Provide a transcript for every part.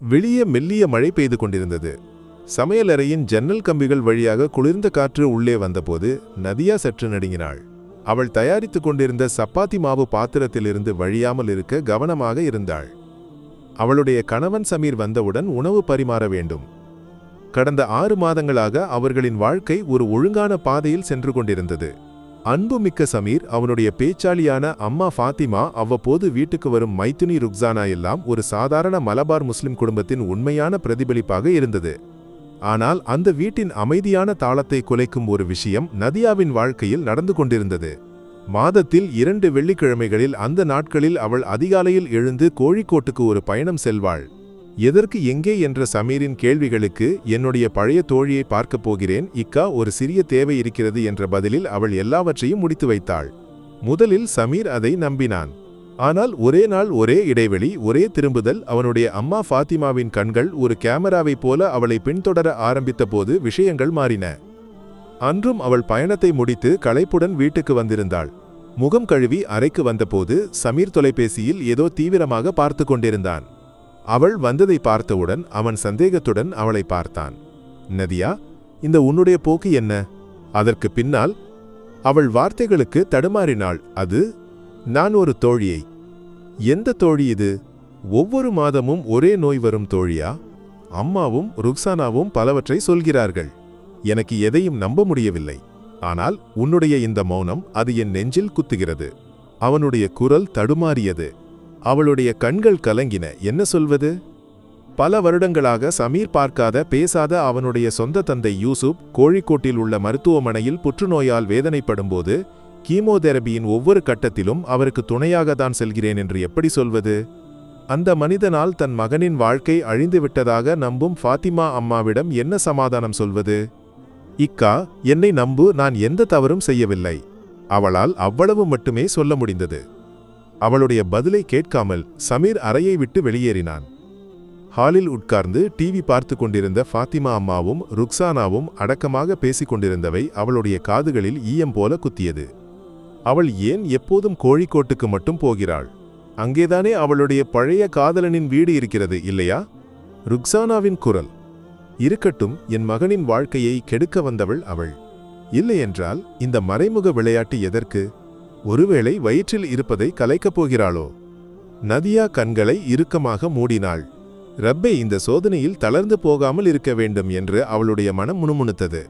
வெளியே மெல்லிய மழை பெய்து கொண்டிருந்தது. சமையலறையின் ஜன்னல் கம்பிகள் வழியாக குளிர்ந்த காற்று உள்ளே வந்தபோது நதியா சற்று நடுங்கினாள். அவள் தயாரித்துக் கொண்டிருந்த சப்பாத்தி மாவு பாத்திரத்திலிருந்து வழியாமல் இருக்க கவனமாக இருந்தாள். அவளுடைய கணவன் சமீர் வந்தவுடன் உணவு பரிமாற வேண்டும். கடந்த ஆறு மாதங்களாக அவர்களின் வாழ்க்கை ஒரு ஒழுங்கான பாதையில் சென்று கொண்டிருந்தது. அன்புமிக்க சமீர் அவனுடைய பேச்சாளியான அம்மா ஃபாத்திமா அவ்வப்போது வீட்டுக்கு வரும் மைத்துனி ருக்ஸானா எல்லாம் ஒரு சாதாரண மலபார் முஸ்லிம் குடும்பத்தின் உண்மையான பிரதிபலிப்பாக இருந்தது. ஆனால் அந்த வீட்டின் அமைதியான தாளத்தை குலைக்கும் ஒரு விஷயம் நதியாவின் வாழ்க்கையில் நடந்து கொண்டிருந்தது. மாதத்தில் இரண்டு வெள்ளிக்கிழமைகளில் அந்த நாட்களில் அவள் அதிகாலையில் எழுந்து கோழிக்கோட்டுக்கு ஒரு பயணம் செல்வாள். எதற்கு எங்கே என்ற சமீரின் கேள்விகளுக்கு என்னுடைய பழைய தோழியை பார்க்கப் போகிறேன். இக்கா ஒரு சிறிய தேவை இருக்கிறது என்ற பதிலில் அவள் எல்லாவற்றையும் முடித்து வைத்தாள். முதலில் சமீர் அதை நம்பினான். ஆனால் ஒரே நாள் ஒரே இடைவெளி ஒரே திரும்புதல் அவனுடைய அம்மா ஃபாத்திமாவின் கண்கள் ஒரு கேமராவைப் போல அவளை பின்தொடர ஆரம்பித்தபோது விஷயங்கள் மாறின. அன்றும் அவள் பயணத்தை முடித்து களைப்புடன் வீட்டுக்கு வந்திருந்தாள். முகம் கழுவி அறைக்கு வந்தபோது சமீர் தொலைபேசியில் ஏதோ தீவிரமாக பார்த்து கொண்டிருந்தான். அவள் வந்ததை பார்த்தவுடன் அவன் சந்தேகத்துடன் அவளை பார்த்தான். நதியா இந்த உன்னுடைய போக்கு என்ன? அதற்கு பின்னால் அவள் வார்த்தைகளுக்கு தடுமாறினாள். அது நான் ஒரு தோழியை. எந்த தோழி இது? ஒவ்வொரு மாதமும் ஒரே நோய் வரும் தோழியா? அம்மாவும் ருக்சானாவும் பலவற்றை சொல்கிறார்கள். எனக்கு எதையும் நம்ப முடியவில்லை. ஆனால் உன்னுடைய இந்த மௌனம் அது என் நெஞ்சில் குத்துகிறது. அவனுடைய குரல் தடுமாறியது. அவளுடைய கண்கள் கலங்கின. என்ன சொல்வது? பல வருடங்களாக சமீர் பார்க்காத பேசாத அவனுடைய சொந்த தந்தை யூசுப் கோழிக்கோட்டில் உள்ள மருத்துவமனையில் புற்றுநோயால் வேதனைப்படும்போது கீமோதெரபியின் ஒவ்வொரு கட்டத்திலும் அவருக்கு துணையாக தான் செல்கிறேன் என்று எப்படி சொல்வது? அந்த மனிதனால் தன் மகனின் வாழ்க்கை அழிந்துவிட்டதாக நம்பும் ஃபாத்திமா அம்மாவிடம் என்ன சமாதானம் சொல்வது? இக்கா என்னை நம்பு நான் எந்த தவறும் செய்யவில்லை. அவளால் அவ்வளவு மட்டுமே சொல்ல முடிந்தது. அவளுடைய பதிலை கேட்காமல் சமீர் அறையை விட்டு வெளியேறினான். ஹாலில் உட்கார்ந்து டிவி பார்த்து கொண்டிருந்த ஃபாத்திமா அம்மாவும் ருக்ஸானாவும் அடக்கமாக பேசிக் கொண்டிருந்தவை அவளுடைய காதுகளில் ஈயம் போல குத்தியது. அவள் ஏன் எப்போதும் கோழிக்கோட்டுக்கு மட்டும் போகிறாள்? அங்கேதானே அவளுடைய பழைய காதலனின் வீடு இருக்கிறது இல்லையா? ருக்ஸானாவின் குரல். இருக்கட்டும் என் மகனின் வாழ்க்கையை கெடுக்க வந்தவள் அவள். இல்லையென்றால் இந்த மறைமுக விளையாட்டு எதற்கு? ஒருவேளை வயிற்றில் இருப்பதை கலைக்கப் போகிறாளோ? நதியா கண்களை இறுக்கமாக மூடினாள். ரப்பே இந்த சோதனையில் தளர்ந்து போகாமல் இருக்க வேண்டும் என்று அவளுடைய மனம் முணுமுணுத்தது.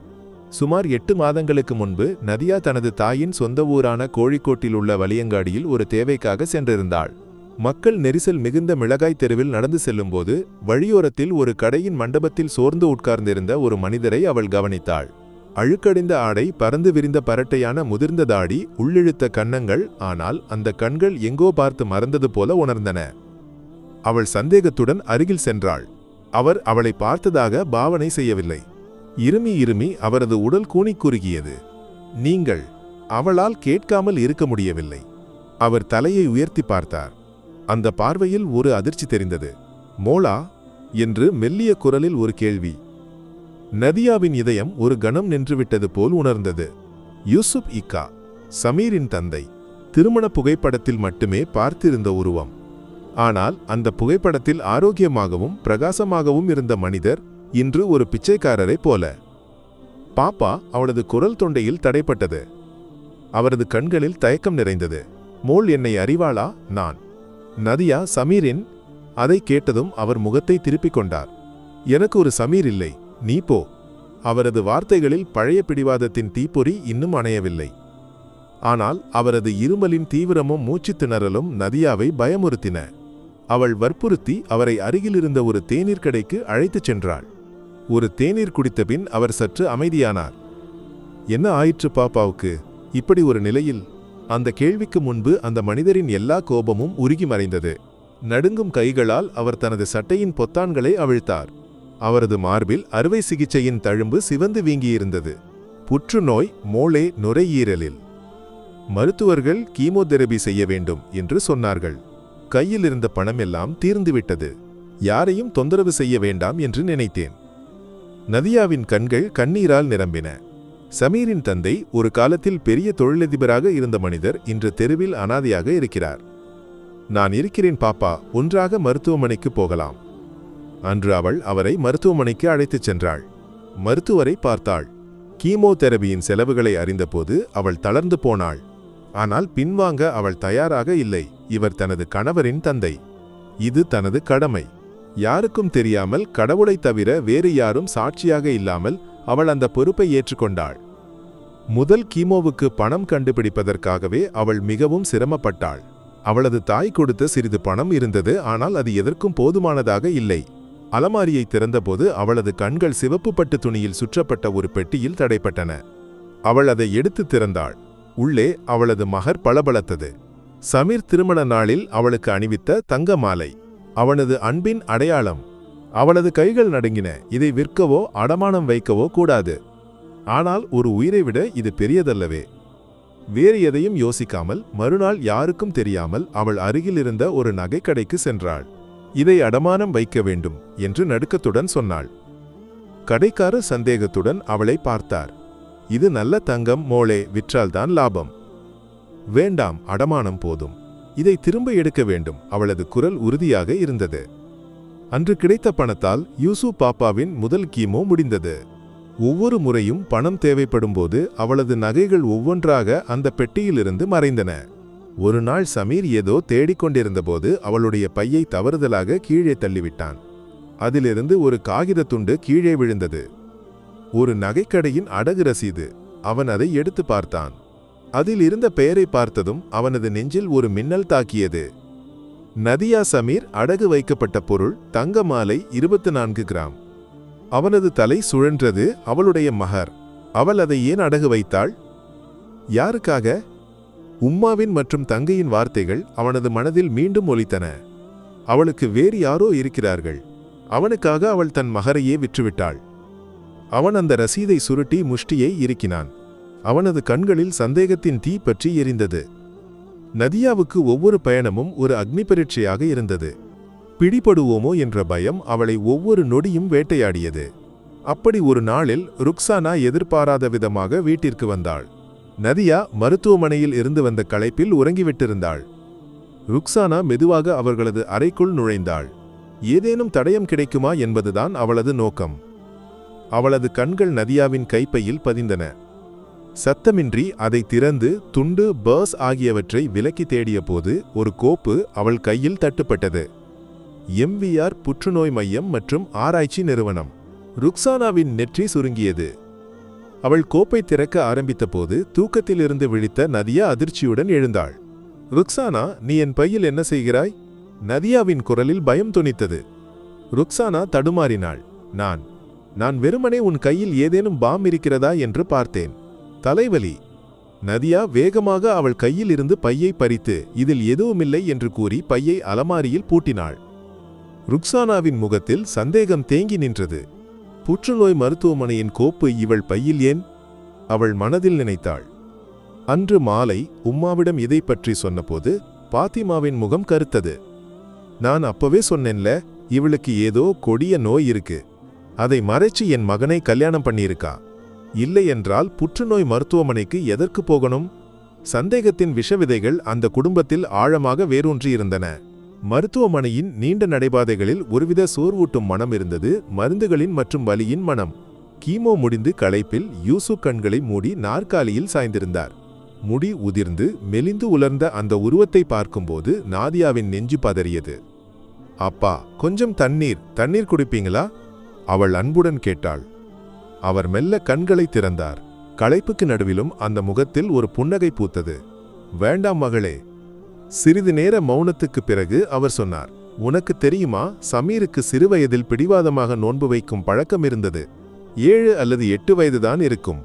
சுமார் எட்டு மாதங்களுக்கு முன்பு நதியா தனது தாயின் சொந்த ஊரான கோழிக்கோட்டில் உள்ள வலியங்காடியில் ஒரு தேவைக்காக சென்றிருந்தாள். மக்கள் நெரிசல் மிகுந்த மிளகாய் தெருவில் நடந்து செல்லும்போது வழியோரத்தில் ஒரு கடையின் மண்டபத்தில் சோர்ந்து உட்கார்ந்திருந்த ஒரு மனிதரை அவள் கவனித்தாள். அழுக்கடிந்த ஆடை பறந்து விரிந்த பரட்டையான முதிர்ந்த தாடி உள்ளிழுத்த கன்னங்கள் ஆனால் அந்த கண்கள் எங்கோ பார்த்து மறந்தது போல உணர்ந்தன. அவள் சந்தேகத்துடன் அருகில் சென்றாள். அவர் அவளை பார்த்ததாக பாவனை செய்யவில்லை. இருமி இருமி அவரது உடல் கூனி குறுகியது. நீங்கள் அவளால் கேட்காமல் இருக்க முடியவில்லை. அவர் தலையை உயர்த்தி பார்த்தார். அந்த பார்வையில் ஒரு அதிர்ச்சி தெரிந்தது. மோளா? என்று மெல்லிய குரலில் ஒரு கேள்வி. நதியாவின் இதயம் ஒரு கணம் நின்றுவிட்டது போல் உணர்ந்தது. யூசுப் இக்கா சமீரின் தந்தை திருமண புகைப்படத்தில் மட்டுமே பார்த்திருந்த உருவம். ஆனால் அந்த புகைப்படத்தில் ஆரோக்கியமாகவும் பிரகாசமாகவும் இருந்த மனிதர் இன்று ஒரு பிச்சைக்காரரைப் போல. பாப்பா அவளது குரல் தொண்டையில் தடைப்பட்டது. அவரது கண்களில் தயக்கம் நிறைந்தது. மோள் என்னை அறிவாளா நான்? நதியா சமீரின்? அதை கேட்டதும் அவர் முகத்தை திருப்பிக் கொண்டார். எனக்கு ஒரு சமீர் இல்லை. நீ போ. அவரது வார்த்தைகளில் பழைய பிடிவாதத்தின் தீப்பொறி இன்னும் அணையவில்லை. ஆனால் அவரது இருமலின் தீவிரமும் மூச்சுத் திணறலும் நதியாவை பயமுறுத்தின. அவள் வற்புறுத்தி அவரை அருகிலிருந்த ஒரு தேநீர் கடைக்கு அழைத்துச் சென்றாள். ஒரு தேநீர் குடித்தபின் அவர் சற்று அமைதியானார். என்ன ஆயிற்று பாப்பாவுக்கு? இப்படி ஒரு நிலையில்? அந்த கேள்விக்கு முன்பு அந்த மனிதரின் எல்லா கோபமும் உருகி மறைந்தது. நடுங்கும் கைகளால் அவர் தனது சட்டையின் பொத்தான்களை அவிழ்த்தார். அவரது மார்பில் அறுவை சிகிச்சையின் தழும்பு சிவந்து வீங்கியிருந்தது. புற்றுநோய் மோளே நுரையீரலில். மருத்துவர்கள் கீமோதெரபி செய்ய வேண்டும் என்று சொன்னார்கள். கையில் இருந்த பணமெல்லாம் தீர்ந்துவிட்டது. யாரையும் தொந்தரவு செய்ய வேண்டாம் என்று நினைத்தேன். நதியாவின் கண்கள் கண்ணீரால் நிரம்பின. சமீரின் தந்தை ஒரு காலத்தில் பெரிய தொழிலதிபராக இருந்த மனிதர் இன்று தெருவில் அனாதையாக இருக்கிறார். நான் இருக்கிறேன் பாப்பா ஒன்றாக மருத்துவமனைக்கு போகலாம். அன்று அவள் அவரை மருத்துவமனைக்கு அழைத்துச் சென்றாள். மருத்துவரை பார்த்தாள். கீமோதெரபியின் செலவுகளை அறிந்தபோது அவள் தளர்ந்து போனாள். ஆனால் பின்வாங்க அவள் தயாராக இல்லை. இவர் தனது கணவரின் தந்தை. இது தனது கடமை. யாருக்கும் தெரியாமல் கடவுளைத் தவிர வேறு யாரும் சாட்சியாக இல்லாமல் அவள் அந்த பொறுப்பை ஏற்றுக்கொண்டாள். முதல் கீமோவுக்கு பணம் கண்டுபிடிப்பதற்காகவே அவள் மிகவும் சிரமப்பட்டாள். அவளது தாய் கொடுத்த சிறிது பணம் இருந்தது. ஆனால் அது எதற்கும் போதுமானதாக இல்லை. அலமாரியை திறந்தபோது அவளது கண்கள் சிவப்பு பட்டு துணியில் சுற்றப்பட்ட ஒரு பெட்டியில் தடைப்பட்டன. அவள் அதை எடுத்து திறந்தாள். உள்ளே அவளது மகர் பளபளத்தது. சமீர் திருமண நாளில் அவளுக்கு அணிவித்த தங்க மாலை அவனது அன்பின் அடையாளம். அவளது கைகள் நடுங்கின. இதை விற்கவோ அடமானம் வைக்கவோ கூடாது. ஆனால் ஒரு உயிரை விட இது பெரியதல்லவே. வேறு எதையும் யோசிக்காமல் மறுநாள் யாருக்கும் தெரியாமல் அவள் அருகிலிருந்த ஒரு நகைக்கடைக்கு சென்றாள். இதை அடமானம் வைக்க வேண்டும் என்று நடுக்கத்துடன் சொன்னாள். கடைக்கார சந்தேகத்துடன் அவளை பார்த்தார். இது நல்ல தங்கம் மோளே விற்றால்தான் லாபம். வேண்டாம் அடமானம் போதும். இதை திரும்ப எடுக்க வேண்டும். அவளது குரல் உறுதியாக இருந்தது. அன்று கிடைத்த பணத்தால் யூசு பாப்பாவின் முதல் கீமோ முடிந்தது. ஒவ்வொரு முறையும் பணம் தேவைப்படும்போது அவளது நகைகள் ஒவ்வொன்றாக அந்த பெட்டியிலிருந்து மறைந்தன. ஒரு நாள் சமீர் ஏதோ தேடிக்கொண்டிருந்தபோது அவளுடைய பையை தவறுதலாக கீழே தள்ளிவிட்டான். அதிலிருந்து ஒரு காகித துண்டு கீழே விழுந்தது. ஒரு நகைக்கடையின் அடகு ரசீது. அவன் அதை எடுத்து பார்த்தான். அதில் இருந்த பெயரை பார்த்ததும் அவனது நெஞ்சில் ஒரு மின்னல் தாக்கியது. நதியா சமீர் அடகு வைக்கப்பட்ட பொருள் தங்க மாலை இருபத்து நான்கு கிராம். அவனது தலை சுழன்றது அவளுடைய மகர். அவள் அதை ஏன் அடகு வைத்தாள்? யாருக்காக? உம்மாவின் மற்றும் தங்கையின் வார்த்தைகள் அவனது மனதில் மீண்டும் ஒலித்தன. அவளுக்கு வேறு யாரோ இருக்கிறார்கள். அவனுக்காக அவள் தன் மகரையே விற்றுவிட்டாள். அவன் அந்த ரசீதை சுருட்டி முஷ்டியை இறுக்கினான். அவனது கண்களில் சந்தேகத்தின் தீ பற்றி எரிந்தது. நதியாவுக்கு ஒவ்வொரு பயணமும் ஒரு அக்னி பரீட்சையாக இருந்தது. பிடிபடுவோமோ என்ற பயம் அவளை ஒவ்வொரு நொடியும் வேட்டையாடியது. அப்படி ஒரு நாளில் ருக்சானா எதிர்பாராத விதமாக வீட்டிற்கு வந்தாள். நதியா மருத்துவமனையில் இருந்து வந்த களைப்பில் உறங்கிவிட்டிருந்தாள். ருக்ஸானா மெதுவாக அவர்களது அறைக்குள் நுழைந்தாள். ஏதேனும் தடயம் கிடைக்குமா என்பதுதான் அவளது நோக்கம். அவளது கண்கள் நதியாவின் கைப்பையில் பதிந்தன. சத்தமின்றி அதை திறந்து துண்டு பர்ஸ் ஆகியவற்றை விலக்கி தேடியபோது ஒரு கோப்பு அவள் கையில் தட்டுப்பட்டது. எம்விஆர் புற்றுநோய் மையம் மற்றும் ஆராய்ச்சி நிறுவனம். ருக்சானாவின் நெற்றி சுருங்கியது. அவள் கோப்பை திறக்க ஆரம்பித்தபோது தூக்கத்திலிருந்து விழித்த நதியா அதிர்ச்சியுடன் எழுந்தாள். ருக்ஸானா நீ என் பையில் என்ன செய்கிறாய்? நதியாவின் குரலில் பயம் துணித்தது ருக்ஸானா தடுமாறினாள். நான் நான் வெறுமனே உன் கையில் ஏதேனும் பாம் இருக்கிறதா? என்று பார்த்தேன். தலைவலி. நதியா வேகமாக அவள் கையில் இருந்து பையை பறித்து இதில் எதுவுமில்லை என்று கூறி பையை அலமாரியில் பூட்டினாள். ருக்ஸானாவின் முகத்தில் சந்தேகம் தேங்கி நின்றது. புற்றுநோய் மருத்துவமனையின் கோப்பு இவள் பையில் ஏன்? அவள் மனதில் நினைத்தாள். அன்று மாலை உம்மாவிடம் இதை பற்றி சொன்னபோது பாத்திமாவின் முகம் கருத்தது. நான் அப்பவே சொன்னேன்ல இவளுக்கு ஏதோ கொடிய நோய் இருக்கு. அதை மறைச்சு என் மகனை கல்யாணம் பண்ணியிருக்கா. இல்லை என்றால் புற்றுநோய் மருத்துவமனைக்கு எதற்கு போகணும்? சந்தேகத்தின் விஷவிதைகள் அந்த குடும்பத்தில் ஆழமாக வேரூன்றியிருந்தன. மருத்துவமனையின் நீண்ட நடைபாதைகளில் ஒருவித சோர்வூட்டும் மனம் இருந்தது மருந்துகளின் மற்றும் வலியின் மனம். கீமோ முடிந்து களைப்பில் யூசு கண்களை மூடி நாற்காலியில் சாய்ந்திருந்தார். முடி உதிர்ந்து மெலிந்து உலர்ந்த அந்த உருவத்தை பார்க்கும்போது நாதியாவின் நெஞ்சு பதறியது. அப்பா கொஞ்சம் தண்ணீர் தண்ணீர் குடிப்பீங்களா? அவள் அன்புடன் கேட்டாள். அவர் மெல்ல கண்களை திறந்தார். களைப்புக்கு நடுவிலும் அந்த முகத்தில் ஒரு புன்னகை பூத்தது. வேண்டாம் மகளே சிறிது நேர மௌனத்துக்கு பிறகு அவர் சொன்னார் உனக்கு தெரியுமா சமீருக்கு சிறுவயதில் பிடிவாதமாக நோன்பு வைக்கும் பழக்கம் இருந்தது. ஏழு அல்லது எட்டு வயதுதான் இருக்கும்.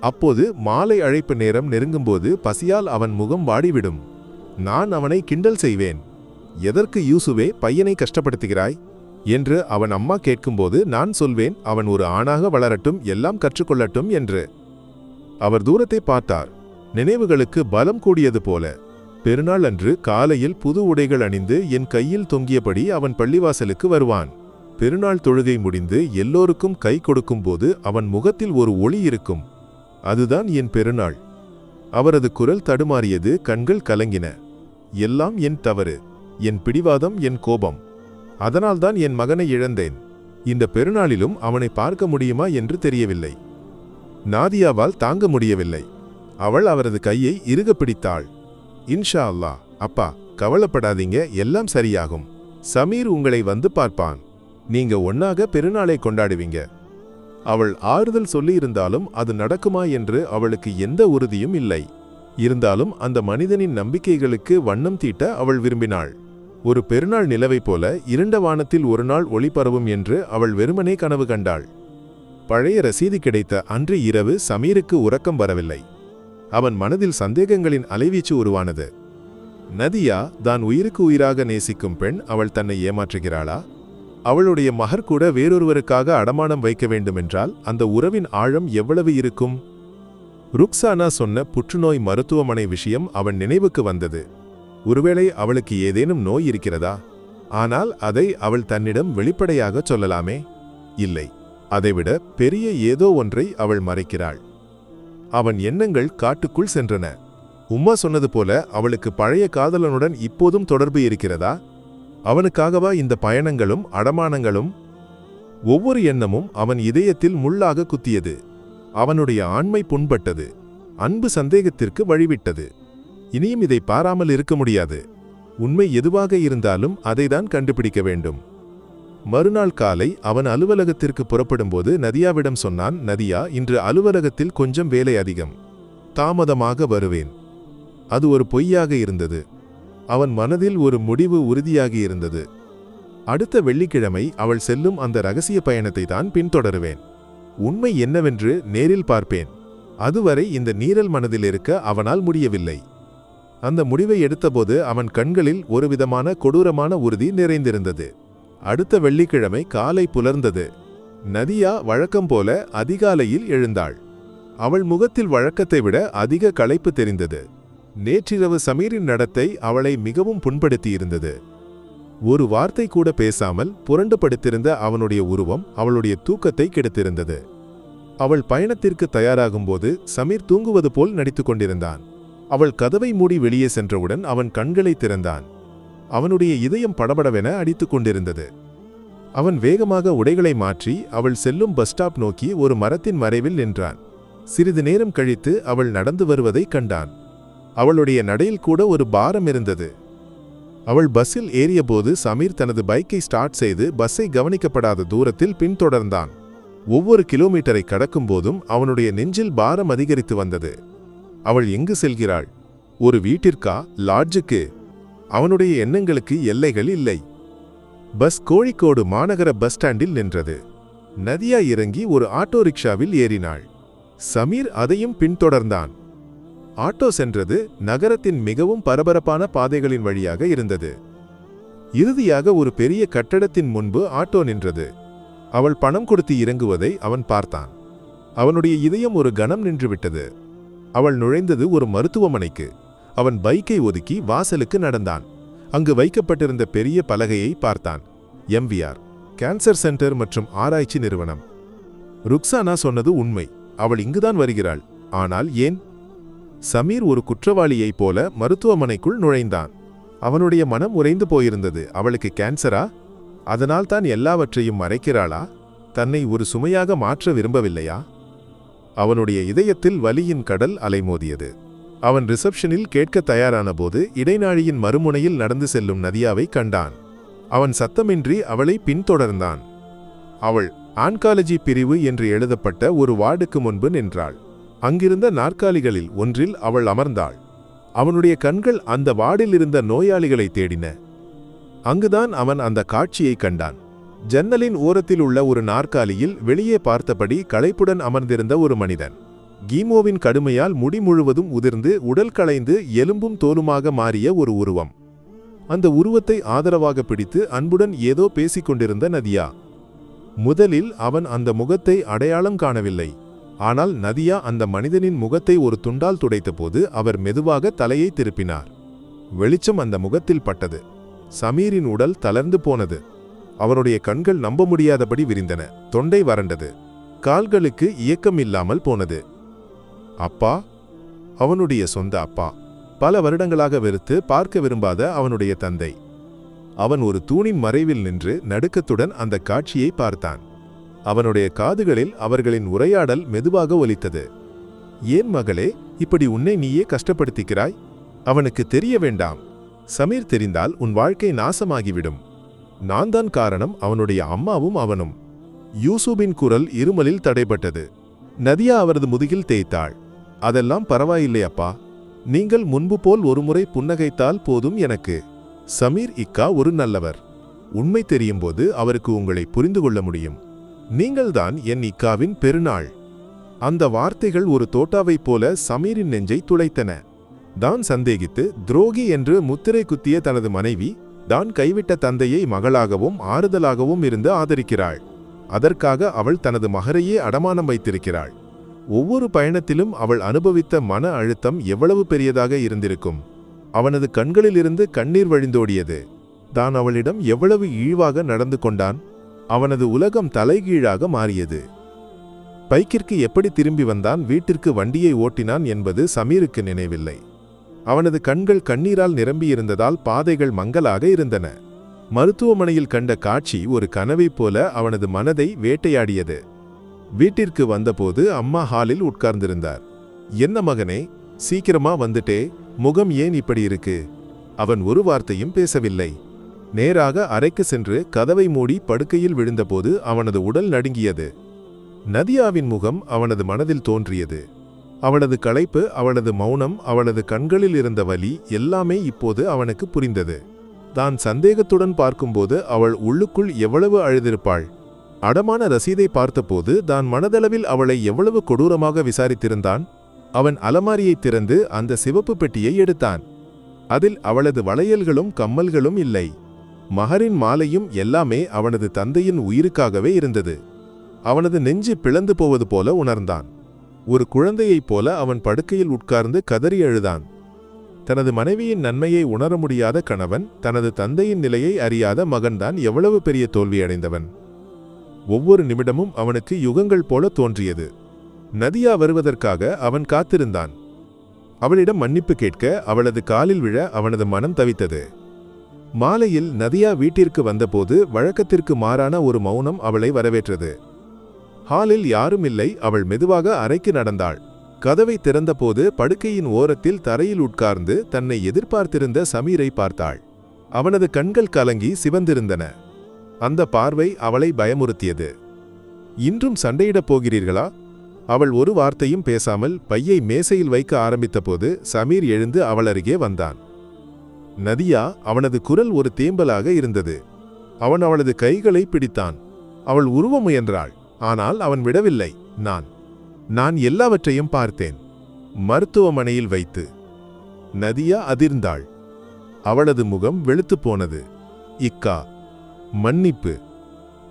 அப்போது மாலை அழைப்பு நேரம் நெருங்கும்போது பசியால் அவன் முகம் வாடிவிடும். நான் அவனை கிண்டல் செய்வேன். எதற்கு யூசுவே பையனை கஷ்டப்படுத்துகிறாய்? என்று அவன் அம்மா கேட்கும்போது நான் சொல்வேன் அவன் ஒரு ஆணாக வளரட்டும் எல்லாம் கற்றுக்கொள்ளட்டும் என்று. அவர் தூரத்தை பார்த்தார். நினைவுகளுக்கு பலம் கூடியது போல. பெருநாள் அன்று காலையில் புது உடைகள் அணிந்து என் கையில் தொங்கியபடி அவன் பள்ளிவாசலுக்கு வருவான். பெருநாள் தொழுகை முடிந்து எல்லோருக்கும் கை கொடுக்கும்போது அவன் முகத்தில் ஒரு ஒளி இருக்கும். அதுதான் என் பெருநாள். அவரது குரல் தடுமாறியது கண்கள் கலங்கின. எல்லாம் என் தவறு என் பிடிவாதம் என் கோபம். அதனால்தான் என் மகனை இழந்தேன். இந்த பெருநாளிலும் அவனை பார்க்க முடியுமா என்று தெரியவில்லை. நாதியாவால் தாங்க முடியவில்லை. அவள் அவரது கையை இறுக பிடித்தாள். இன்ஷா அல்லாஹ் அப்பா கவலைப்படாதீங்க எல்லாம் சரியாகும். சமீர் உங்களை வந்து பார்ப்பான். நீங்க ஒன்னாக பெருநாளை கொண்டாடுவீங்க. அவள் ஆறுதல் சொல்லியிருந்தாலும் அது நடக்குமா என்று அவளுக்கு எந்த உறுதியும் இல்லை. இருந்தாலும் அந்த மனிதனின் நம்பிக்கைகளுக்கு வண்ணம் தீட்ட அவள் விரும்பினாள். ஒரு பெருநாள் நிலவைப் போல இருண்ட வானத்தில் ஒரு நாள் ஒளிபரவும் என்று அவள் வெறுமனே கனவு கண்டாள். பழைய ரசீது கிடைத்த அன்று இரவு சமீருக்கு உறக்கம் வரவில்லை. அவன் மனதில் சந்தேகங்களின் அலைவீச்சு உருவானது. நதியா தான் உயிருக்கு உயிராக நேசிக்கும் பெண் அவள் தன்னை ஏமாற்றுகிறாளா? அவளுடைய மகர் கூட வேறொருவருக்காக அடமானம் வைக்க வேண்டுமென்றால் அந்த உறவின் ஆழம் எவ்வளவு இருக்கும்? ருக்ஸானா சொன்ன புற்றுநோய் மருத்துவமனை விஷயம் அவன் நினைவுக்கு வந்தது. ஒருவேளை அவளுக்கு ஏதேனும் நோய் இருக்கிறதா? ஆனால் அதை அவள் தன்னிடம் வெளிப்படையாக சொல்லலாமே? இல்லை. அதைவிட பெரிய ஏதோ ஒன்றை அவள் மறைக்கிறாள். அவன் எண்ணங்கள் காட்டுக்குள் சென்றன. உம்மா சொன்னது போல அவளுக்கு பழைய காதலனுடன் இப்போதும் தொடர்பு இருக்கிறதா? அவனுக்காகவா இந்த பயணங்களும் அடமானங்களும்? ஒவ்வொரு எண்ணமும் அவன் இதயத்தில் முள்ளாக குத்தியது. அவனுடைய ஆண்மை புண்பட்டது. அன்பு சந்தேகத்திற்கு வழிவிட்டது. இனியும் இதை பாராமல் இருக்க முடியாது. உண்மை எதுவாக இருந்தாலும் அதைதான் கண்டுபிடிக்க வேண்டும். மறுநாள் காலை அவன் அலுவலகத்திற்கு புறப்படும்போது நதியாவிடம் சொன்னான் நதியா இன்று அலுவலகத்தில் கொஞ்சம் வேலை அதிகம். தாமதமாக வருவேன். அது ஒரு பொய்யாக இருந்தது. அவன் மனதில் ஒரு முடிவு உறுதியாகி இருந்தது. அடுத்த வெள்ளிக்கிழமை அவள் செல்லும் அந்த ரகசிய பயணத்தை தான் பின்தொடருவேன். உண்மை என்னவென்று நேரில் பார்ப்பேன். அதுவரை இந்த நீரல் மனதில் இருக்க அவனால் முடியவில்லை. அந்த முடிவை எடுத்தபோது அவன் கண்களில் ஒருவிதமான கொடூரமான உறுதி நிறைந்திருந்தது. அடுத்த வெள்ளிக்கிழமை காலை புலர்ந்தது. நதியா வழக்கம் போல அதிகாலையில் எழுந்தாள். அவள் முகத்தில் வழக்கத்தை விட அதிக களைப்பு தெரிந்தது. நேற்றிரவு சமீரின் நடத்தை அவளை மிகவும் புண்படுத்தியிருந்தது. ஒரு வார்த்தை கூட பேசாமல் புரண்டு படுத்திருந்த அவனுடைய உருவம் அவளுடைய தூக்கத்தை கெடுத்திருந்தது. அவள் பயணத்திற்கு தயாராகும்போது சமீர் தூங்குவது போல் நடித்துக் கொண்டிருந்தான். அவள் கதவை மூடி வெளியே சென்றவுடன் அவன் கண்களை திறந்தான். அவனுடைய இதயம் படபடவென அடித்துக் கொண்டிருந்தது. அவன் வேகமாக உடைகளை மாற்றி அவள் செல்லும் பஸ் ஸ்டாப் நோக்கி ஒரு மரத்தின் மறைவில் நின்றான். சிறிது நேரம் கழித்து அவள் நடந்து வருவதைக் கண்டான். அவளுடைய நடையில் கூட ஒரு பாரம் இருந்தது. அவள் பஸ்ஸில் ஏறியபோது சமீர் தனது பைக்கை ஸ்டார்ட் செய்து பஸ்ஸை கவனிக்கப்படாத தூரத்தில் பின்தொடர்ந்தான். ஒவ்வொரு கிலோமீட்டரை கடக்கும்போதும் அவனுடைய நெஞ்சில் பாரம் அதிகரித்து வந்தது. அவள் எங்கு செல்கிறாள்? ஒரு வீட்டிற்கா? லாட்ஜுக்கு? அவனுடைய எண்ணங்களுக்கு எல்லைகள் இல்லை. பஸ் கோழிக்கோடு மாநகர பஸ் ஸ்டாண்டில் நின்றது. நதியா இறங்கி ஒரு ஆட்டோ ரிக்ஷாவில் ஏறினாள். சமீர் அதையும் பின்தொடர்ந்தான். ஆட்டோ சென்றது நகரத்தின் மிகவும் பரபரப்பான பாதைகளின் வழியாக இருந்தது. இறுதியாக ஒரு பெரிய கட்டடத்தின் முன்பு ஆட்டோ நின்றது. அவள் பணம் கொடுத்து இறங்குவதை அவன் பார்த்தான். அவனுடைய இதயம் ஒரு கணம் நின்றுவிட்டது. அவள் நுழைந்தது ஒரு மருத்துவமனைக்கு. அவன் பைக்கை ஒதுக்கி வாசலுக்கு நடந்தான். அங்கு வைக்கப்பட்டிருந்த பெரிய பலகையை பார்த்தான். எம்விஆர் கேன்சர் சென்டர் மற்றும் ஆராய்ச்சி நிறுவனம். ருக்ஸானா சொன்னது உண்மை. அவள் இங்குதான் வருகிறாள். ஆனால் ஏன்? சமீர் ஒரு குற்றவாளியைப் போல மருத்துவமனைக்குள் நுழைந்தான். அவனுடைய மனம் உறைந்து போயிருந்தது. அவளுக்கு கேன்சரா? அதனால் தான் எல்லாவற்றையும் மறைக்கிறாளா? தன்னை ஒரு சுமையாக மாற்ற விரும்பவில்லையா? அவனுடைய இதயத்தில் வலியின் கடல் அலைமோதியது. அவன் ரிசப்ஷனில் கேட்க தயாரான போது இடைநாழியின் மறுமுனையில் நடந்து செல்லும் நதியாவை கண்டான். அவன் சத்தமின்றி அவளை பின்தொடர்ந்தான். அவள் ஆன்காலஜி பிரிவு என்று எழுதப்பட்ட ஒரு வார்டுக்கு முன்பு நின்றாள். அங்கிருந்த நாற்காலிகளில் ஒன்றில் அவள் அமர்ந்தாள். அவனுடைய கண்கள் அந்த வார்டில் இருந்த நோயாளிகளை தேடின. அங்குதான் அவன் அந்த காட்சியை கண்டான். ஜன்னலின் ஓரத்தில் உள்ள ஒரு நாற்காலியில் வெளியே பார்த்தபடி களைப்புடன் அமர்ந்திருந்த ஒரு மனிதன். கீமோவின் கடுமையால் முடி முழுவதும் உதிர்ந்து உடல் களைந்து எலும்பும் தோலுமாக மாறிய ஒரு உருவம். அந்த உருவத்தை ஆதரவாக பிடித்து அன்புடன் ஏதோ பேசிக்கொண்டிருந்த நதியா. முதலில் அவன் அந்த முகத்தை அடையாளம் காணவில்லை. ஆனால் நதியா அந்த மனிதனின் முகத்தை ஒரு துண்டால் துடைத்தபோது அவர் மெதுவாக தலையை திருப்பினார். வெளிச்சம் அந்த முகத்தில் பட்டது. சமீரின் உடல் தளர்ந்து போனது. அவருடைய கண்கள் நம்ப முடியாதபடி விரிந்தன. தொண்டை வறண்டது. கால்களுக்கு இயக்கம் இல்லாமல் போனது. அப்பா அவனுடைய சொந்த அப்பா. பல வருடங்களாக வெறுத்து பார்க்க விரும்பாத அவனுடைய தந்தை. அவன் ஒரு தூணின் மறைவில் நின்று நடுக்கத்துடன் அந்த காட்சியை பார்த்தான். அவனுடைய காதுகளில் அவர்களின் உரையாடல் மெதுவாக ஒலித்தது. ஏன் மகளே இப்படி உன்னை நீயே கஷ்டப்படுத்திக்கிறாய்? அவனுக்கு தெரிய வேண்டாம். சமீர் தெரிந்தால் உன் வாழ்க்கை நாசமாகிவிடும். நான் தான் காரணம் அவனுடைய அம்மாவும் அவனும். யூசுபின் குரல் இருமலில் தடைபட்டது. நதியா அவரது முதுகில் தேய்த்தாள். அதெல்லாம் பரவாயில்லையப்பா. நீங்கள் முன்பு போல் ஒருமுறை புன்னகைத்தால் போதும் எனக்கு. சமீர் இக்கா ஒரு நல்லவர். உண்மை தெரியும்போது அவருக்கு உங்களை புரிந்து கொள்ள முடியும். நீங்கள்தான் என் இக்காவின் பெருநாள். அந்த வார்த்தைகள் ஒரு தோட்டாவைப் போல சமீரின் நெஞ்சை துளைத்தன. தான் சந்தேகித்து துரோகி என்று முத்திரை குத்திய தனது மனைவி தான் கைவிட்ட தந்தையை மகளாகவும் ஆறுதலாகவும் இருந்து ஆதரிக்கிறாள். அதற்காக அவள் தனது மகரையே அடமானம் வைத்திருக்கிறாள். ஒவ்வொரு பயணத்திலும் அவள் அனுபவித்த மன அழுத்தம் எவ்வளவு பெரியதாக இருந்திருக்கும். அவனது கண்களிலிருந்து கண்ணீர் வழிந்தோடியது. தான் அவளிடம் எவ்வளவு இழிவாக நடந்து கொண்டான். அவனது உலகம் தலைகீழாக மாறியது. பைக்கிற்கு எப்படி திரும்பி வந்தான்? வீட்டிற்கு வண்டியை ஓட்டினான் என்பது சமீருக்கு நினைவில்லை. அவனது கண்கள் கண்ணீரால் நிரம்பியிருந்ததால் பாதைகள் மங்கலாக இருந்தன. மருத்துவமனையில் கண்ட காட்சி ஒரு கனவைப் போல அவனது மனதை வேட்டையாடியது. வீட்டிற்கு வந்தபோது அம்மா ஹாலில் உட்கார்ந்திருந்தார். என்ன மகனே சீக்கிரமா வந்துட்டே முகம் ஏன் இப்படி இருக்கு? அவன் ஒரு வார்த்தையும் பேசவில்லை. நேராக அறைக்கு சென்று கதவை மூடி படுக்கையில் விழுந்தபோது அவனது உடல் நடுங்கியது. நதியாவின் முகம் அவனது மனதில் தோன்றியது. அவளது களைப்பு அவளது மௌனம் அவளது கண்களில் இருந்த வலி எல்லாமே இப்போது அவனுக்கு புரிந்தது. தான் சந்தேகத்துடன் பார்க்கும்போது அவள் உள்ளுக்குள் எவ்வளவு அழுதிருப்பாள். அடமான ரசீதை பார்த்தபோது தான் மனதளவில் அவளை எவ்வளவு கொடூரமாக விசாரித்திருந்தான். அவன் அலமாரியை திறந்து அந்த சிவப்பு பெட்டியை எடுத்தான். அதில் அவளது வளையல்களும் கம்மல்களும் இல்லை. மகரின் மாலையும் எல்லாமே அவனது தந்தையின் உயிருக்காகவே இருந்தது. அவனது நெஞ்சு பிளந்து போவது போல உணர்ந்தான். ஒரு குழந்தையைப் போல அவன் படுக்கையில் உட்கார்ந்து கதறி அழுதான் தனது மனைவியின் நன்மையை உணர முடியாத கணவன் தனது தந்தையின் நிலையை அறியாத மகன்தான் எவ்வளவு பெரிய தோல்வியடைந்தவன். ஒவ்வொரு நிமிடமும் அவனுக்கு யுகங்கள் போல தோன்றியது. நதியா வருவதற்காக அவன் காத்திருந்தான். அவளிடம் மன்னிப்பு கேட்க அவளது காலில் விழ அவனது மனம் தவித்தது. மாலையில் நதியா வீட்டிற்கு வந்தபோது வழக்கத்திற்கு மாறான ஒரு மௌனம் அவளை வரவேற்றது. ஹாலில் யாரும் இல்லை அவள் மெதுவாக அறைக்கு நடந்தாள். கதவை திறந்தபோது படுக்கையின் ஓரத்தில் தரையில் உட்கார்ந்து தன்னை எதிர்பார்த்திருந்த சமீரை பார்த்தாள். அவனது கண்கள் கலங்கி சிவந்திருந்தன. அந்த பார்வை அவளை பயமுறுத்தியது. இன்றும் சண்டையிடப் போகிறீர்களா? அவள் ஒரு வார்த்தையும் பேசாமல் பையை மேசையில் வைக்க ஆரம்பித்தபோது சமீர் எழுந்து அவள் அருகே வந்தான். நதியா அவனது குரல் ஒரு தேம்பலாக இருந்தது. அவன் அவளது கைகளை பிடித்தான். அவள் உருவ முயன்றாள். ஆனால் அவன் விடவில்லை. நான் நான் எல்லாவற்றையும் பார்த்தேன். மருத்துவமனையில் வைத்து. நதியா அதிர்ந்தாள். அவளது முகம் வெளுத்துப் போனது. இக்கா மன்னிப்பு.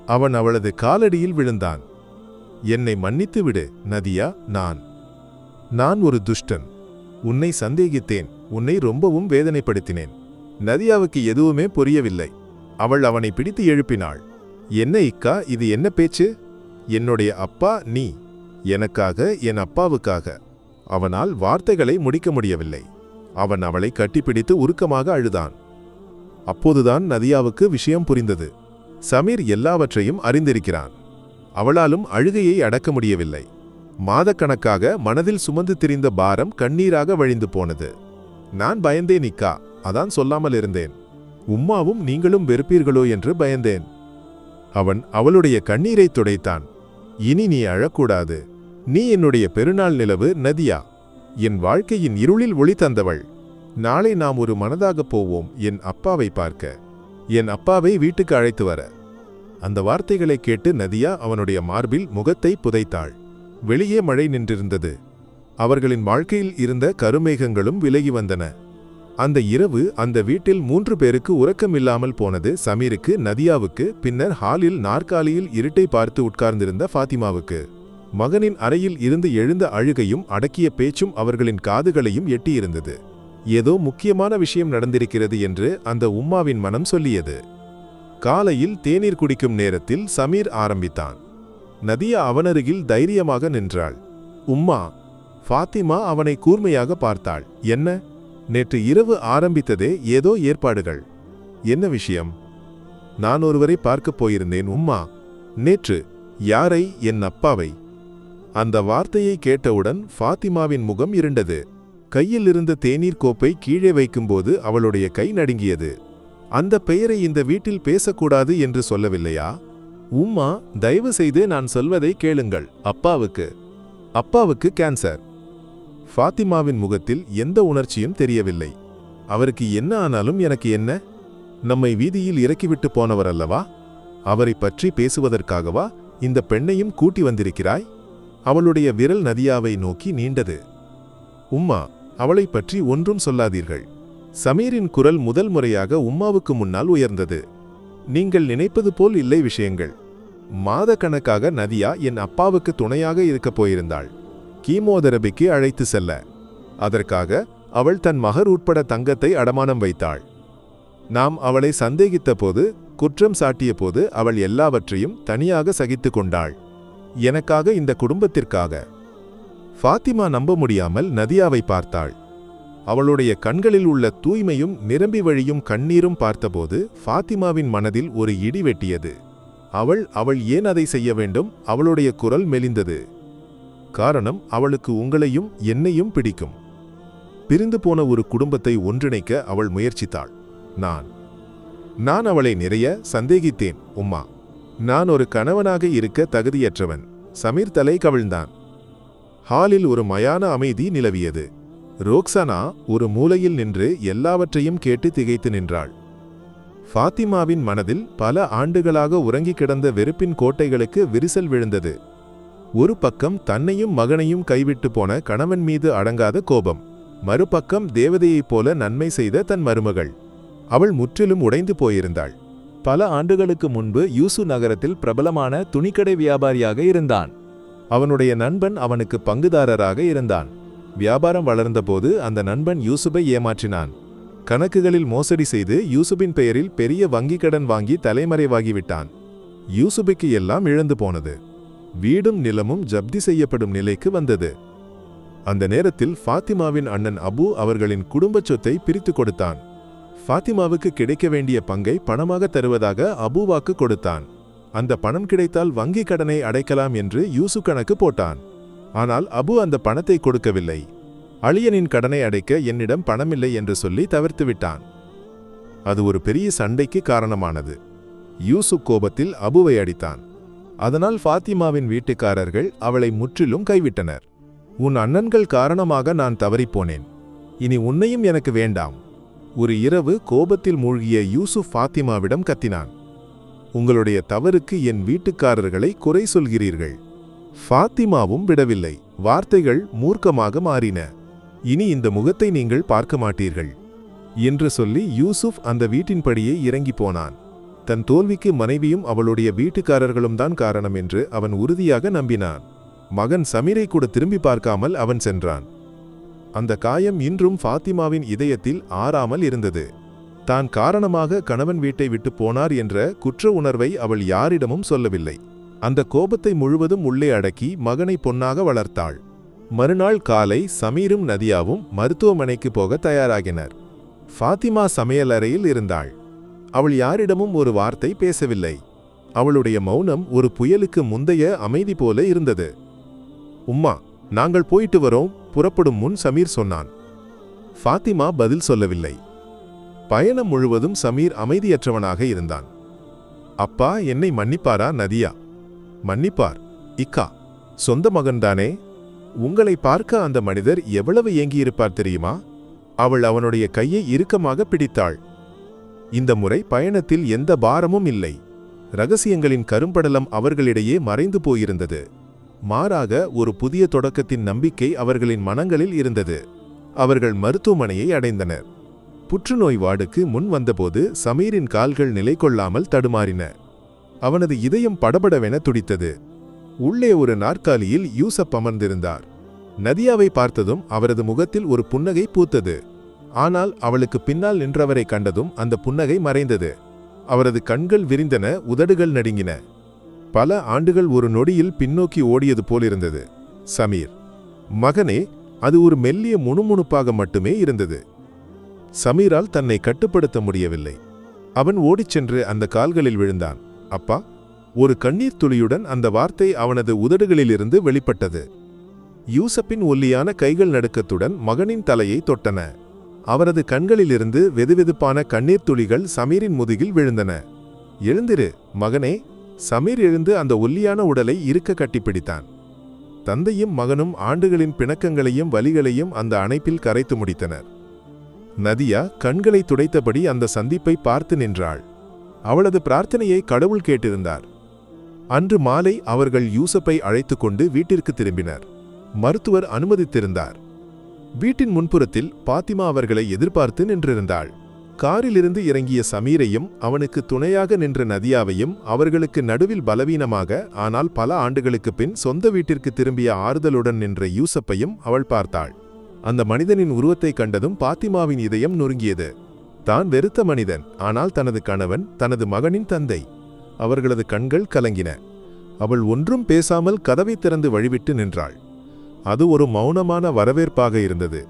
அவன் அவளது காலடியில் விழுந்தான். என்னை மன்னித்து விடு நதியா நான். நான் ஒரு துஷ்டன். உன்னை சந்தேகித்தேன். உன்னை ரொம்பவும் வேதனைப்படுத்தினேன். நதியாவுக்கு எதுவுமே புரியவில்லை. அவள் அவனை பிடித்து எழுப்பினாள். என்ன இக்கா இது என்ன பேச்சு? என்னுடைய அப்பா நீ. எனக்காக என் அப்பாவுக்காக. அவனால் வார்த்தைகளை முடிக்க முடியவில்லை. அவன் அவளை கட்டிப்பிடித்து உருக்கமாக அழுதான். அப்போதுதான் நதியாவுக்கு விஷயம் புரிந்தது. சமீர் எல்லாவற்றையும் அறிந்திருக்கிறான். அவளாலும் அழுகையை அடக்க முடியவில்லை. மாதக்கணக்காக மனதில் சுமந்து திரிந்த பாரம் கண்ணீராக வழிந்து போனது. நான் பயந்தேன் நிக்கா அதான் சொல்லாமல் இருந்தேன். உம்மாவும் நீங்களும் வெறுப்பீர்களோ என்று பயந்தேன். அவன் அவளுடைய கண்ணீரை துடைத்தான். இனி நீ அழக்கூடாது. நீ என்னுடைய பெருநாள் நிலவு நதியா? என் வாழ்க்கையின் இருளில் ஒளி தந்தவள். நாளை நாம் ஒரு மனதாகப் போவோம் என் அப்பாவை பார்க்க. என் அப்பாவை வீட்டுக்கு அழைத்து வர. அந்த வார்த்தைகளை கேட்டு நதியா அவனுடைய மார்பில் முகத்தை புதைத்தாள். வெளியே மழை நின்றிருந்தது. அவர்களின் வாழ்க்கையில் இருந்த கருமேகங்களும் விலகி வந்தன. அந்த இரவு அந்த வீட்டில் மூன்று பேருக்கு உறக்கமில்லாமல் போனது சமீருக்கு நதியாவுக்கு பின்னர் ஹாலில் நாற்காலியில் இருட்டை பார்த்து உட்கார்ந்திருந்த ஃபாத்திமாவுக்கு. மகனின் அறையில் இருந்து எழுந்த அழுகையும் அடக்கிய பேச்சும் அவர்களின் காதுகளையும் எட்டியிருந்தது. ஏதோ முக்கியமான விஷயம் நடந்திருக்கிறது என்று அந்த உம்மாவின் மனம் சொல்லியது. காலையில் தேநீர் குடிக்கும் நேரத்தில் சமீர் ஆரம்பித்தான். நதியா அவனருகில் தைரியமாக நின்றாள். உம்மா ஃபாத்திமா அவனை கூர்மையாக பார்த்தாள். என்ன? நேற்று இரவு ஆரம்பித்ததே ஏதோ ஏற்பாடுகள். என்ன விஷயம்? நான் ஒருவரை பார்க்கப் போயிருந்தேன் உம்மா. நேற்று யாரை? என் அப்பாவை. அந்த வார்த்தையை கேட்டவுடன் ஃபாத்திமாவின் முகம் இருண்டது. கையில் இருந்த தேநீர் கோப்பை கீழே வைக்கும்போது அவளுடைய கை நடுங்கியது. அந்த பெயரை இந்த வீட்டில் பேசக்கூடாது என்று சொல்லவில்லையா? உம்மா தயவு செய்து நான் சொல்வதை கேளுங்கள் அப்பாவுக்கு. அப்பாவுக்கு கேன்சர் ஃபாத்திமாவின் முகத்தில் எந்த உணர்ச்சியும் தெரியவில்லை. அவருக்கு என்ன ஆனாலும் எனக்கு என்ன? நம்மை வீதியில் இறக்கிவிட்டு போனவர் அல்லவா அவரை பற்றி பேசுவதற்காகவா இந்த பெண்ணையும் கூட்டி வந்திருக்கிறாய்? அவளுடைய விரல் நதியாவை நோக்கி நீண்டது. உம்மா அவளை பற்றி ஒன்றும் சொல்லாதீர்கள். சமீரின் குரல் முதல் முறையாக உம்மாவுக்கு முன்னால் உயர்ந்தது. நீங்கள் நினைப்பது போல் இல்லை விஷயங்கள். மாதக்கணக்காக நதியா என் அப்பாவுக்கு துணையாக இருக்கப் போயிருந்தாள். கீமோதெரபிக்கு அழைத்து செல்ல. அதற்காக அவள் தன் மகர் உட்பட தங்கத்தை அடமானம் வைத்தாள். நாம் அவளை சந்தேகித்த போது குற்றம் சாட்டிய போது அவள் எல்லாவற்றையும் தனியாக சகித்து கொண்டாள். எனக்காக இந்த குடும்பத்திற்காக. ஃபாத்திமா நம்ப முடியாமல் நதியாவை பார்த்தாள். அவளுடைய கண்களில் உள்ள தூய்மையும் நிரம்பி வழியும் கண்ணீரும் பார்த்தபோது ஃபாத்திமாவின் மனதில் ஒரு இடி வெட்டியது. அவள் அவள் ஏன் அதை செய்ய வேண்டும்? அவளுடைய குரல் மெலிந்தது. காரணம் அவளுக்கு உங்களையும் என்னையும் பிடிக்கும். பிரிந்து போன ஒரு குடும்பத்தை ஒன்றிணைக்க அவள் முயற்சித்தாள். நான் நான் அவளை நிறைய சந்தேகித்தேன் உம்மா. நான் ஒரு கணவனாக இருக்க தகுதியற்றவன். சமீர் தலை கவிழ்ந்தான். ஹாலில் ஒரு மயான அமைதி நிலவியது. ரோக்சனா ஒரு மூலையில் நின்று எல்லாவற்றையும் கேட்டு திகைத்து நின்றாள். ஃபாத்திமாவின் மனதில் பல ஆண்டுகளாக உறங்கிக் கிடந்த வெறுப்பின் கோட்டைகளுக்கு விரிசல் விழுந்தது. ஒரு பக்கம் தன்னையும் மகனையும் கைவிட்டு போன கணவன் மீது அடங்காத கோபம். மறுபக்கம் தேவதையைப் போல நன்மை செய்த தன் மருமகள். அவள் முற்றிலும் உடைந்து போயிருந்தாள். பல ஆண்டுகளுக்கு முன்பு யூசு நகரத்தில் பிரபலமான துணிக்கடை வியாபாரியாக இருந்தான். அவனுடைய நண்பன் அவனுக்கு பங்குதாரராக இருந்தான். வியாபாரம் வளர்ந்தபோது அந்த நண்பன் யூசுபை ஏமாற்றினான். கணக்குகளில் மோசடி செய்து யூசுபின் பெயரில் பெரிய வங்கிக் கடன் வாங்கி தலைமறைவாகிவிட்டான். யூசுபுக்கு எல்லாம் இழந்து போனது. வீடும் நிலமும் ஜப்தி செய்யப்படும் நிலைக்கு வந்தது. அந்த நேரத்தில் ஃபாத்திமாவின் அண்ணன் அபு அவர்களின் குடும்பச் சொத்தை பிரித்து கொடுத்தான். ஃபாத்திமாவுக்கு கிடைக்க வேண்டிய பங்கை பணமாக தருவதாக அபுவாக்கு கொடுத்தான். அந்த பணம் கிடைத்தால் வங்கி கடனை அடைக்கலாம் என்று யூசு கணக்கு போட்டான். ஆனால் அபு அந்த பணத்தை கொடுக்கவில்லை. அழியனின் கடனை அடைக்க என்னிடம் பணமில்லை என்று சொல்லி தவிர்த்து விட்டான். அது ஒரு பெரிய சண்டைக்கு காரணமானது. யூசு கோபத்தில் அபுவை அடித்தான். அதனால் ஃபாத்திமாவின் வீட்டுக்காரர்கள் அவளை முற்றிலும் கைவிட்டனர். உன் அண்ணன்கள் காரணமாக நான் தவறிப்போனேன். இனி உன்னையும் எனக்கு வேண்டாம். ஒரு இரவு கோபத்தில் மூழ்கிய யூசுப் ஃபாத்திமாவிடம் கத்தினான். உங்களுடைய தவறுக்கு என் வீட்டுக்காரர்களை குறை சொல்கிறீர்கள். ஃபாத்திமாவும் விடவில்லை. வார்த்தைகள் மூர்க்கமாக மாறின. இனி இந்த முகத்தை நீங்கள் பார்க்க மாட்டீர்கள். என்று சொல்லி யூசுப் அந்த வீட்டின்படியே இறங்கி போனான். தன் தோல்விக்கு மனைவியும் அவளுடைய வீட்டுக்காரர்களும் தான் காரணம் என்று அவன் உறுதியாக நம்பினான். மகன் சமீரை கூட திரும்பி பார்க்காமல் அவன் சென்றான். அந்த காயம் இன்றும் ஃபாத்திமாவின் இதயத்தில் ஆறாமல் இருந்தது. தான் காரணமாக கணவன் வீட்டை விட்டு போனார் என்ற குற்ற உணர்வை அவள் யாரிடமும் சொல்லவில்லை. அந்த கோபத்தை முழுவதும் உள்ளே அடக்கி மகனை பொன்னாக வளர்த்தாள். மறுநாள் காலை சமீரும் நதியாவும் மருத்துவமனைக்கு போக தயாராகினர். ஃபாத்திமா சமையலறையில் இருந்தாள். அவள் யாரிடமும் ஒரு வார்த்தை பேசவில்லை. அவளுடைய மௌனம் ஒரு புயலுக்கு முந்தைய அமைதி போல இருந்தது. உம்மா நாங்கள் போயிட்டு வரோம் புறப்படும் முன் சமீர் சொன்னான். ஃபாத்திமா பதில் சொல்லவில்லை. பயணம் முழுவதும் சமீர் அமைதியற்றவனாக இருந்தான். அப்பா என்னை மன்னிப்பாரா நதியா? மன்னிப்பார். இக்கா சொந்த மகன்தானே? உங்களை பார்க்க அந்த மனிதர் எவ்வளவு ஏங்கியிருப்பார் தெரியுமா? அவள் அவனுடைய கையை இறுக்கமாக பிடித்தாள். இந்த முறை பயணத்தில் எந்த பாரமும் இல்லை. ரகசியங்களின் கரும்படலம் அவர்களிடையே மறைந்து போயிருந்தது. மாறாக ஒரு புதிய தொடக்கத்தின் நம்பிக்கை அவர்களின் மனங்களில் இருந்தது. அவர்கள் மருத்துவமனையை அடைந்தனர். புற்றுநோய் வார்டுக்கு முன் வந்தபோது சமீரின் கால்கள் நிலை கொள்ளாமல் தடுமாறின. அவனது இதயம் படபடவென துடித்தது. உள்ளே ஒரு நாற்காலியில் யூசப் அமர்ந்திருந்தார். நதியாவை பார்த்ததும் அவரது முகத்தில் ஒரு புன்னகை பூத்தது. ஆனால் அவளுக்கு பின்னால் நின்றவரை கண்டதும் அந்த புன்னகை மறைந்தது. அவரது கண்கள் விரிந்தன உதடுகள் நடுங்கின. பல ஆண்டுகள் ஒரு நொடியில் பின்னோக்கி ஓடியது போலிருந்தது. சமீர். மகனே அது ஒரு மெல்லிய முணுமுணுப்பாக மட்டுமே இருந்தது. சமீரால் தன்னை கட்டுப்படுத்த முடியவில்லை. அவன் ஓடிச் சென்று அந்த கால்களில் விழுந்தான். அப்பா ஒரு கண்ணீர் துளியுடன் அந்த வார்த்தை அவனது உதடுகளிலிருந்து வெளிப்பட்டது. யூசப்பின் ஒல்லியான கைகள் நடுக்கத்துடன் மகனின் தலையை தொட்டன. அவரது கண்களிலிருந்து வெதுவெதுப்பான கண்ணீர் துளிகள் சமீரின் முதுகில் விழுந்தன. எழுந்திரு மகனே. சமீர் எழுந்து அந்த ஒல்லியான உடலை இருக்க கட்டிப்பிடித்தான். தந்தையும் மகனும் ஆண்டுகளின் பிணக்கங்களையும் வலிகளையும் அந்த அணைப்பில் கரைத்து முடித்தனர். நதியா கண்களை துடைத்தபடி அந்த சந்திப்பை பார்த்து நின்றாள். அவளது பிரார்த்தனையை கடவுள் கேட்டிருந்தார். அன்று மாலை அவர்கள் யூசப்பை அழைத்து கொண்டு வீட்டிற்கு திரும்பினர். மருத்துவர் அனுமதித்திருந்தார். வீட்டின் முன்புறத்தில் பாத்திமா அவர்களை எதிர்பார்த்து நின்றிருந்தாள். காரிலிருந்து இறங்கிய சமீரையும் அவனுக்கு துணையாக நின்ற நதியாவையும் அவர்களுக்கு நடுவில் பலவீனமாக ஆனால் பல ஆண்டுகளுக்குப் பின் சொந்த வீட்டிற்கு திரும்பிய ஆறுதலுடன் நின்ற யூசப்பையும் அவள் பார்த்தாள். அந்த மனிதனின் உருவத்தை கண்டதும் பாத்திமாவின் இதயம் நொறுங்கியது. தான் வெறுத்த மனிதன் ஆனால் தனது கணவன் தனது மகனின் தந்தை. அவர்களது கண்கள் கலங்கின. அவள் ஒன்றும் பேசாமல் கதவை திறந்து வழிவிட்டு நின்றாள். அது ஒரு மௌனமான வரவேற்பாக இருந்தது.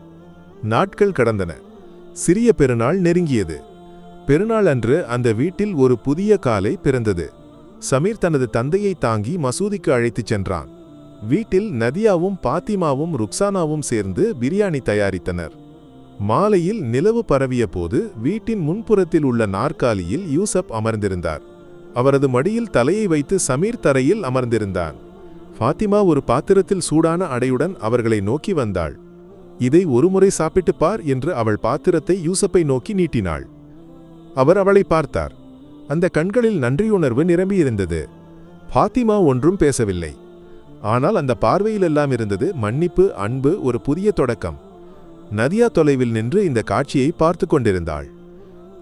நாட்கள் கடந்தன. சிறிய பெருநாள் நெருங்கியது. பெருநாள் அன்று அந்த வீட்டில் ஒரு புதிய காலை பிறந்தது. சமீர் தனது தந்தையை தாங்கி மசூதிக்கு அழைத்துச் சென்றான். வீட்டில் நதியாவும் பாத்திமாவும் ருக்சானாவும் சேர்ந்து பிரியாணி தயாரித்தனர். மாலையில் நிலவு பரவிய போது வீட்டின் முன்புறத்தில் உள்ள நாற்காலியில் யூசப் அமர்ந்திருந்தார். அவரது மடியில் தலையை வைத்து சமீர் தரையில் அமர்ந்திருந்தான். ஃபாத்திமா ஒரு பாத்திரத்தில் சூடான அடையுடன் அவர்களை நோக்கி வந்தாள். இதை ஒருமுறை சாப்பிட்டு பார் என்று அவள் பாத்திரத்தை யூசப்பை நோக்கி நீட்டினாள். அவர் அவளை பார்த்தார். அந்த கண்களில் நன்றியுணர்வு நிரம்பியிருந்தது. ஃபாத்திமா ஒன்றும் பேசவில்லை. ஆனால் அந்த பார்வையிலெல்லாம் இருந்தது மன்னிப்பு அன்பு ஒரு புதிய தொடக்கம். நதியா தொலைவில் நின்று இந்த காட்சியை பார்த்து கொண்டிருந்தாள்.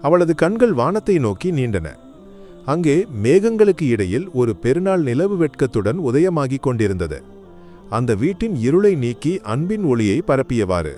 அவளது கண்கள் வானத்தை நோக்கி நீண்டன. அங்கே மேகங்களுக்கு இடையில் ஒரு பெருநாள் நிலவு வெட்கத்துடன் உதயமாகிக் கொண்டிருந்தது. அந்த வீட்டின் இருளை நீக்கி அன்பின் ஒளியை பரப்பியவாறு.